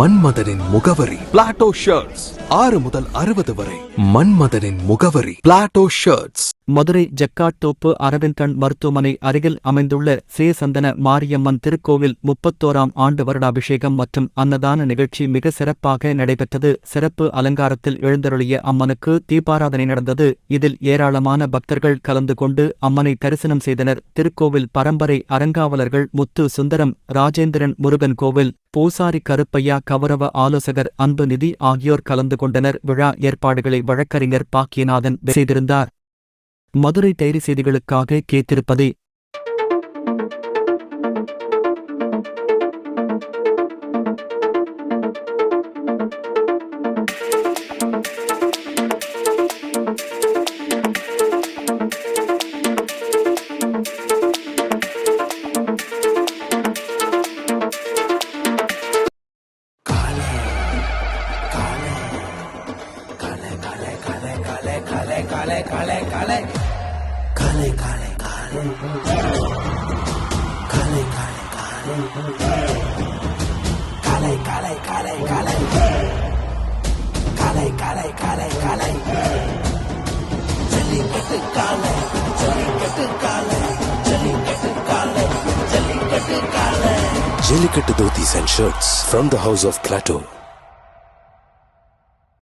மன்மதனின் முகவரி Plato shirts ஆறு முதல் அறுபது வரை மன்மதனின் முகவரி. பிளாட்டோ ஷர்ட்ஸ் மதுரை ஜக்காட்டோப்பு அரவிந்தன் மருத்துவமனை அருகில் அமைந்துள்ள சேசந்தன மாரியம்மன் திருக்கோவில் முப்பத்தோராம் ஆண்டு வருடாபிஷேகம் மற்றும் அன்னதான நிகழ்ச்சி மிக சிறப்பாக நடைபெற்றது. சிறப்பு அலங்காரத்தில் எழுந்தருளிய அம்மனுக்கு தீபாராதனை நடந்தது. இதில் ஏராளமான பக்தர்கள் கலந்து கொண்டு அம்மனை தரிசனம் செய்தனர். திருக்கோவில் பரம்பரை அறங்காவலர்கள் முத்து சுந்தரம் ராஜேந்திரன் முருகன் கோவில் பூசாரி கருப்பையா கௌரவ ஆலோசகர் அன்பு நிதி ஆகியோர் கலந்து கொண்டனர். விழா ஏற்பாடுகளை வழக்கறிஞர் பாக்கியநாதன் செய்திருந்தார். மதுரை டைரி செய்திகளுக்காக கேத்திருப்பதே kale, kale, kale, kale. Kale, kale, kale. Kale, kale, kale. Kale, kale, kale, kale. Kale, kale, kale, kale. Jallikattu காலை ஜல்லிக்கட்டு காலை